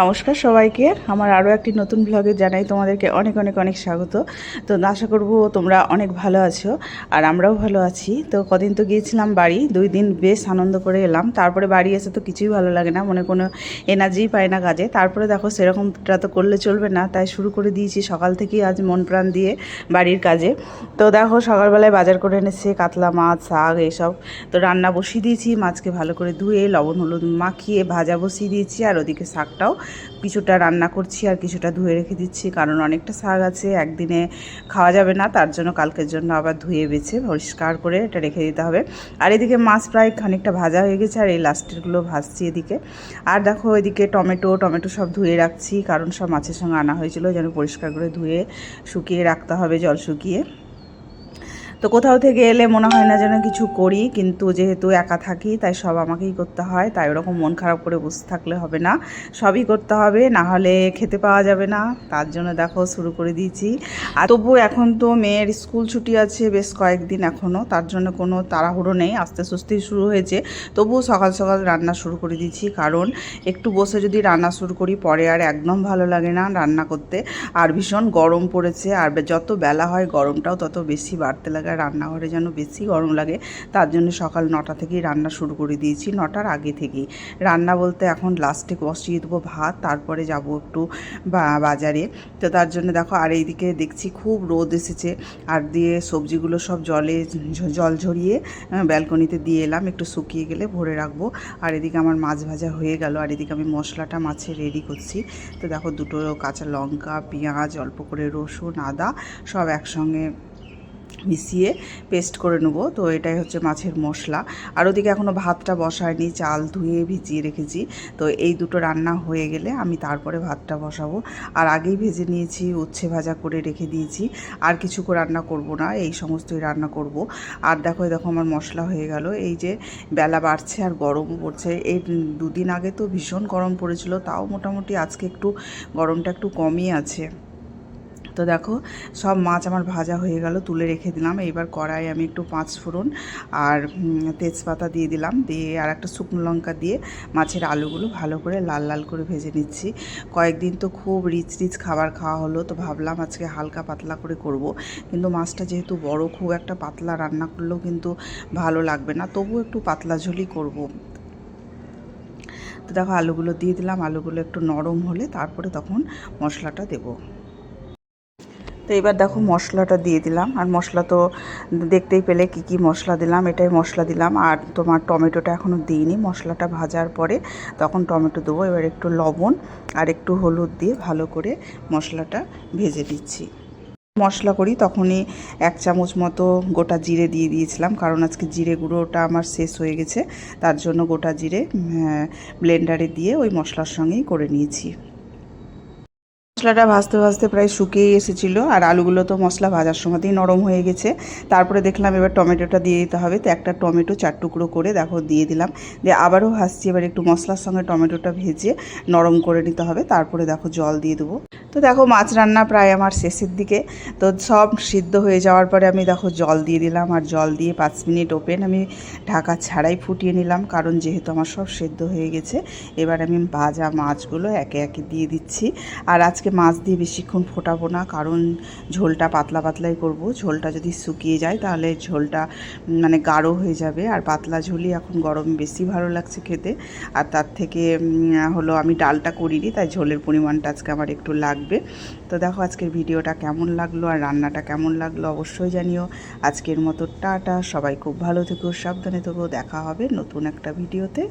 নমস্কার সবাইকে। আমার আরও একটি নতুন ব্লগে জানাই তোমাদেরকে অনেক অনেক অনেক স্বাগত। তো আশা করব তোমরা অনেক ভালো আছো আর আমরাও ভালো আছি। তো কদিন তো গিয়েছিলাম বাড়ি, দুই দিন বেশ আনন্দ করে এলাম। তারপরে বাড়ি এসে তো কিছুই ভালো লাগে না, মনে কোনো এনার্জিই পায় না কাজে। তারপরে দেখো সেরকমটা তো করলে চলবে না, তাই শুরু করে দিয়েছি সকাল থেকেই আজ মন প্রাণ দিয়ে বাড়ির কাজে। তো দেখো সকালবেলায় বাজার করে এনেছে কাতলা মাছ, শাক এসব তো রান্না বসিয়ে দিয়েছি, মাছকে ভালো করে ধুয়ে, লবণ, হলুদ মাখিয়ে, ভাজা বসিয়ে দিয়েছি আর ওদিকে শাকটাও কিছুটা রান্না করছি আর কিছুটা ধুয়ে রেখে দিচ্ছি, কারণ অনেকটা শাক আছে, একদিনে খাওয়া যাবে না, তার জন্য কালকের জন্য আবার ধুয়ে বেছে পরিষ্কার করে এটা রেখে দিতে হবে। আর এদিকে মাছ প্রায় খানিকটা ভাজা হয়ে গেছে, আর এই লাস্টেরগুলো ভাজছি এদিকে। আর দেখো এদিকে টমেটো টমেটো সব ধুয়ে রাখছি, কারণ সব মাছের সঙ্গে আনা হয়েছিল, যেন পরিষ্কার করে ধুয়ে শুকিয়ে রাখতে হবে জল শুকিয়ে। তো কোথাও থেকে এলে মনে হয় না যেন কিছু করি, কিন্তু যেহেতু একা থাকি, তাই সব আমাকেই করতে হয়, তাই ওরকম মন খারাপ করে বসে থাকলে হবে না। সবই করতে হবে, না হলে খেতে পাওয়া যাবে না, তার জন্য দেখো শুরু করে দিয়েছি। আর তবু এখন তো মেয়ের স্কুল ছুটি আছে বেশ কয়েকদিন এখনও তার জন্য কোনো তাড়াহুড়ো নেই, আস্তে সুস্তেই শুরু হয়েছে। তবুও সকাল সকাল রান্না শুরু করে দিয়েছি, কারণ একটু বসে যদি রান্না শুরু করি, পরে আর একদম ভালো লাগে না রান্না করতে। আর ভীষণ গরম পড়েছে, আর যত বেলা হয় গরমটাও তত বেশি বাড়তে লাগে আর রান্নাঘরে যেন বেশি গরম লাগে, তার জন্য সকাল নটা থেকেই রান্না শুরু করে দিয়েছি নটার আগে থেকেই। রান্না বলতে এখন লাস্টে বসিয়ে দেবো ভাত, তারপরে যাব একটু বাজারে। তো তার জন্য দেখো, আর এইদিকে দেখছি খুব রোদ এসেছে। আর দিয়ে সবজিগুলো সব জলে জল ঝরিয়ে ব্যালকনিতে দিয়ে এলাম, একটু শুকিয়ে গেলে ভরে রাখব। আর এদিকে আমার মাছ ভাজা হয়ে গেল, আর এদিকে আমি মশলাটা মাছের রেডি করছি। তো দেখো দুটো কাঁচা লঙ্কা, পেঁয়াজ, অল্প করে রসুন, আদা সব একসঙ্গে মিশিয়ে পেস্ট করে নেব। তো এটাই হচ্ছে মাছের মশলা। আর ওদিকে এখনও ভাতটা বসায়নি, চাল ধুয়ে ভিজিয়ে রেখেছি। তো এই দুটো রান্না হয়ে গেলে আমি তারপরে ভাতটা বসাবো। আর আগেই ভেজে নিয়েছি, উচ্ছে ভাজা করে রেখে দিয়েছি। আর কিছু রান্না করব না, এই সমস্তই রান্না করব। আর দেখো দেখো আমার মশলা হয়ে গেল। এই যে বেলা বাড়ছে আর গরমও পড়ছে। এই দুদিন আগে তো ভীষণ গরম পড়েছিল, তাও মোটামুটি আজকে একটু গরমটা একটু কমই আছে। তো দেখো, সব মাছ আমার ভাজা হয়ে গেল, তুলে রেখে দিলাম। এইবার কড়াই আমি একটু পাঁচ ফোড়ন আর তেজপাতা দিয়ে দিলাম। দিয়ে আর একটা শুকনো লঙ্কা দিয়ে মাছের আলুগুলো ভালো করে লাল লাল করে ভেজে নিচ্ছি। কয়েকদিন তো খুব রিচ রিচ খাবার খাওয়া হলো, তো ভাবলাম আজকে হালকা পাতলা করে করব। কিন্তু মাছটা যেহেতু বড়, খুব একটা পাতলা রান্না করলেও কিন্তু ভালো লাগবে না। তবু একটু পাতলা ঝোলই করব। তো দেখো, আলুগুলো দিয়ে দিলাম। আলুগুলো একটু নরম হলে তারপরে তখন মশলাটা দেবো। তো এবার দেখো মশলাটা দিয়ে দিলাম। আর মশলা তো দেখতেই পেলে কি কি মশলা দিলাম, এটাই মশলা দিলাম। আর তোমার টমেটোটা এখনও দিইনি, মশলাটা ভাজার পরে তখন টমেটো দেবো। এবার একটু লবণ আর একটু হলুদ দিয়ে ভালো করে মশলাটা ভেজে দিচ্ছি মশলা করি তখনই এক চামচ মতো গোটা জিরে দিয়ে দিয়েছিলাম, কারণ আজকে জিরে গুঁড়োটা আমার শেষ হয়ে গেছে। তার জন্য গোটা জিরে ব্লেন্ডারে দিয়ে ওই মশলার সঙ্গেই করে নিয়েছি। মশলাটা ভাজতে ভাজতে প্রায় শুকিয়ে এসেছিল, আর আলুগুলো তো মশলা ভাজার সময়তেই নরম হয়ে গেছে। তারপরে দেখলাম এবার টমেটোটা দিয়ে দিতে হবে। তো একটা টমেটো চার টুকরো করে দেখো দিয়ে দিলাম। দিয়ে আবারও ভাজছি, এবার একটু মশলার সঙ্গে টমেটোটা ভেজে নরম করে নিতে হবে। তারপরে দেখো জল দিয়ে দেবো। তো দেখো মাছ রান্না প্রায় আমার শেষের দিকে। তো সব সিদ্ধ হয়ে যাওয়ার পরে আমি দেখো জল দিয়ে দিলাম, আর জল দিয়ে পাঁচ মিনিট ওপেন আমি ঢাকা ছাড়াই ফুটিয়ে নিলাম, কারণ যেহেতু আমার সব সেদ্ধ হয়ে গেছে, এবার আমি ভাজা মাছগুলো একে একে দিয়ে দিচ্ছি। আর আজকে মাছ দিয়ে বেশিক্ষণ ফোটাবো না, কারণ ঝোলটা পাতলা পাতলাই করব। ঝোলটা যদি শুকিয়ে যায় তাহলে ঝোলটা মানে গাঢ় হয়ে যাবে। আর পাতলা ঝোলই এখন গরমে বেশি ভালো লাগছে খেতে। আর তার থেকে হলো আমি ডালটা করিনি, তাই ঝোলের পরিমাণটা আজকে আমার একটু লাগবে। তো দেখো আজকের ভিডিওটা কেমন লাগল আর রান্নাটা কেমন লাগল অবশ্যই জানিও। আজকের মতো টাটা, সবাই খুব ভালো থেকো, সাবধানে থেকো, দেখা হবে নতুন একটা ভিডিওতে।